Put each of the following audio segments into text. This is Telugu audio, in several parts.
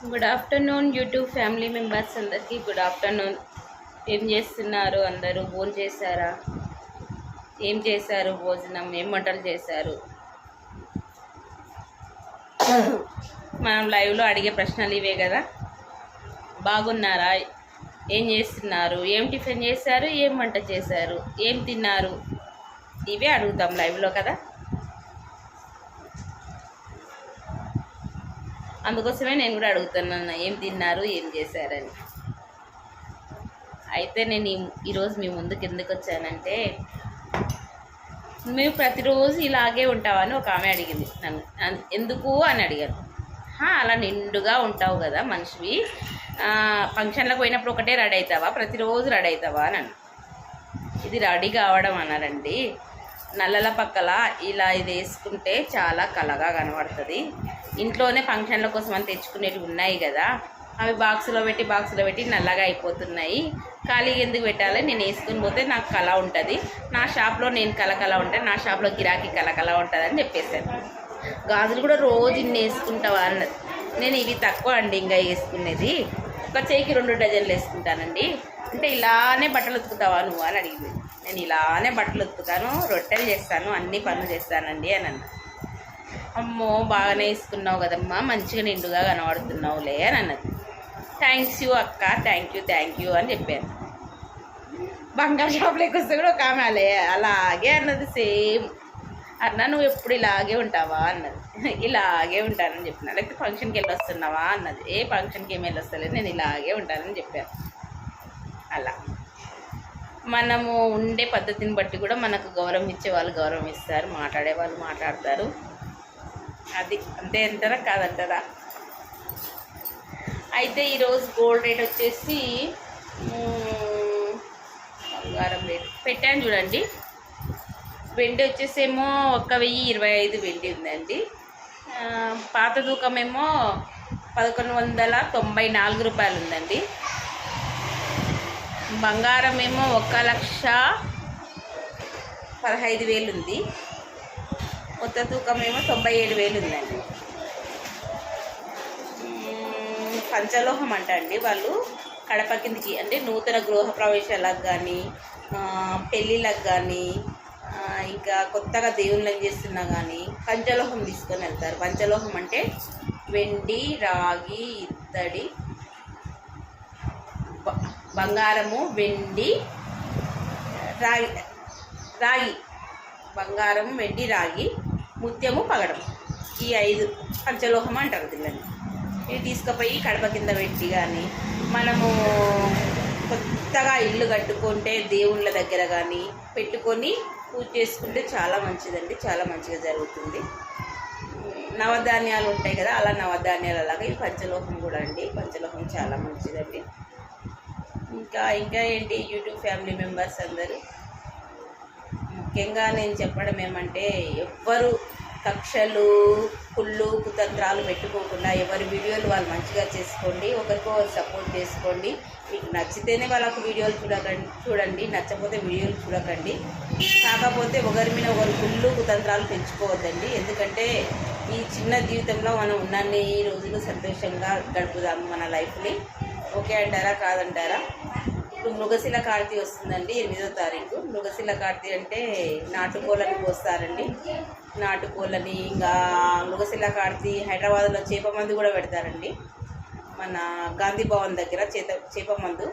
Good afternoon YouTube family members అందరికీ గుడ్ ఆఫ్టర్నూన్ ఏం చేస్తున్నారు? అందరూ భోజనం చేశారా? ఏం చేశారు? భోజనం ఏం వంటలు చేశారు? మనం లైవ్లో అడిగే ప్రశ్నలు ఇవే కదా. బాగున్నారా? ఏం చేస్తున్నారు? ఏం టిఫిన్ చేశారు? ఏం వంట చేశారు? ఏం తిన్నారు? ఇవే అడుగుతాం లైవ్లో కదా. అందుకోసమే నేను కూడా అడుగుతున్నాను ఏం తిన్నారు? ఏం చేశారని? అయితే నేను ఈ- ఈరోజు మీ ముందుకు ఎందుకు వచ్చానంటే మేము ప్రతిరోజు ఇలాగే ఉంటావని ఒక ఆమె అడిగింది నన్ను. ఎందుకు అని అడిగాను అలా నిండుగా ఉంటావు కదా మనిషివి. ఫంక్షన్లకు పోయినప్పుడు ఒకటే రెడీ అవుతావా? ప్రతిరోజు రెడీ అవుతావా? అని ఇది రెడీ కావడం అన్నారండి. నల్లల పక్కల ఇలా ఇది వేసుకుంటే చాలా కలగా కనబడుతుంది. ఇంట్లోనే ఫంక్షన్ల కోసం అని తెచ్చుకునేవి ఉన్నాయి కదా. అవి బాక్సులో పెట్టి బాక్సులో పెట్టి నల్లగా అయిపోతున్నాయి. ఖాళీగా ఎందుకు పెట్టాలి? నేను వేసుకుని పోతే నాకు కళ ఉంటుంది. నా షాప్లో నేను కల కల ఉంటే నా షాప్లో గిరాకీ కల ఉంటుందని ఉంటుంది అని చెప్పేశాను గాజులు కూడా రోజు ఇన్ని వేసుకుంటావా అన్నది నేను ఇవి తక్కువ అండి ఇంకా వేసుకునేది. ఒక చేయికి రెండు డజన్లు వేసుకుంటానండి. అంటే ఇలానే బట్టలు ఉతుకుతావా నువ్వు అని అడిగింది. నేను ఇలానే బట్టలు ఉతుకుతాను రొట్టెలు చేస్తాను అన్ని పనులు చేస్తానండి అని అన్నా అమ్మో బాగానే వేసుకున్నావు కదమ్మా. మంచిగా నిండుగా కనబడుతున్నావులే అని అన్నది. థ్యాంక్స్ యూ అక్క థ్యాంక్ యూ థ్యాంక్ యూ అని చెప్పాను. బంగారు షాప్లోకి వస్తే కూడా ఒక ఆమె అలే అలాగే అన్నది సేమ్. అన్న నువ్వు ఎప్పుడు ఇలాగే ఉంటావా అన్నది. ఇలాగే ఉంటానని చెప్పిన. లేకపోతే ఫంక్షన్కి వెళ్ళి వస్తున్నావా అన్నది. ఏ ఫంక్షన్కి ఏమి వెళ్ళి వస్తలేదు నేను ఇలాగే ఉంటానని చెప్పాను. అలా. మనము ఉండే పద్ధతిని బట్టి కూడా మనకు గౌరవం ఇచ్చే వాళ్ళు గౌరవం ఇస్తారు మాట్లాడే వాళ్ళు మాట్లాడతారు. అది అంతే అంటారా? కాదంటారా? అయితే ఈరోజు గోల్డ్ రేట్ వచ్చేసి బంగారం రేట్ పెట్టాను చూడండి. వెండి వచ్చేసేమో ఒక వెయ్యి ఇరవై ఐదు వెండి ఉందండి. పాత తూకమేమో పదకొండు వందల తొంభై నాలుగు రూపాయలు ఉందండి. బంగారం ఏమో ఒక లక్ష పదహైదు వేలు ఉంది. కొత్త తూకం ఏమో తొంభై ఏడు వేలు ఉందండి. పంచలోహం అంట అండి వాళ్ళు. కడప కిందికి అంటే నూతన గృహ ప్రవేశాలకు కానీ పెళ్ళిళ్ళకు కానీ ఇంకా కొత్తగా దేవుళ్ళని చేస్తున్నా కానీ పంచలోహం తీసుకొని వెళ్తారు. పంచలోహం అంటే వెండి రాగి ఇత్తడి బ- బంగారము వెండి రాగి రాగి బంగారం వెండి రాగి ముత్యము పగడం ఈ ఐదు పంచలోహం అంటారు దీన్ని. ఇవి తీసుకుపోయి కడప కింద పెట్టి కానీ మనము కొత్తగా ఇల్లు కట్టుకుంటే దేవుళ్ళ దగ్గర కానీ పెట్టుకొని పూజ చేసుకుంటే చాలా మంచిదండి చాలా మంచిగా జరుగుతుంది. నవధాన్యాలు ఉంటాయి కదా అలా నవధాన్యాలు అలాగా ఈ పంచలోహం కూడా అండి. పంచలోహం చాలా మంచిదండి. ఇంకా ఇంకా ఏంటి యూట్యూబ్ ఫ్యామిలీ మెంబర్స్ అందరూ? ముఖ్యంగా నేను చెప్పడం ఏమంటే ఎవ్వరు కక్షలు కుళ్ళు కుతంత్రాలు పెట్టుకోకుండా ఎవరి వీడియోలు వాళ్ళు మంచిగా చేసుకోండి ఒకరికొకరు సపోర్ట్ చేసుకోండి. మీకు నచ్చితేనే వాళ్ళకు వీడియోలు చూడకండి చూడండి నచ్చకపోతే వీడియోలు చూడకండి. కాకపోతే ఒకరి మీద ఒకరు కుళ్ళు కుతంత్రాలు పెంచుకోవద్దండి. ఎందుకంటే ఈ చిన్న జీవితంలో మనం ఉన్నన్ని రోజులు సంతోషంగా గడుపుదాము మన లైఫ్ని. ఓకే అంటారా కాదంటారా? ఇప్పుడు మృగశిల కార్తీ వస్తుందండి ఎనిమిదో తారీఖు. మృగశిల కార్తీ అంటే నాటుకోళ్ళని పోస్తారండి నాటుకోళ్ళని ఇంకా మృగశిల కార్తీ హైదరాబాద్లో చేప మందు కూడా పెడతారండి. మన గాంధీ భవన్ దగ్గర చేత చేప మందు.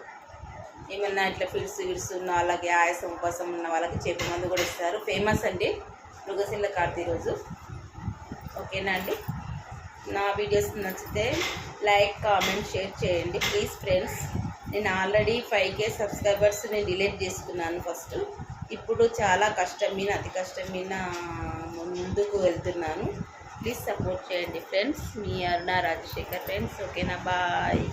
ఏమన్నా ఇట్లా ఫిల్స్ విల్స్ ఉన్న వాళ్ళకి ఆయాసం ఉపాసం ఉన్న వాళ్ళకి చేప మందు కూడా ఇస్తారు. ఫేమస్ అండి మృగశిల కార్తీ రోజు. ఓకేనా అండి? నా వీడియోస్ నచ్చితే లైక్ కామెంట్ షేర్ చేయండి. Please friends. నేను ఆల్రెడీ ఫైవ్ కే సబ్స్క్రైబర్స్ నేను డిలీట్ చేసుకున్నాను ఫస్ట్. ఇప్పుడు చాలా కష్టం మీద అతి కష్టం మీద ముందుకు వెళ్తున్నాను. ప్లీజ్ సపోర్ట్ చేయండి ఫ్రెండ్స్ మీ అరుణ రాజశేఖర్ ఫ్రెండ్స్ ఓకేనా బాయ్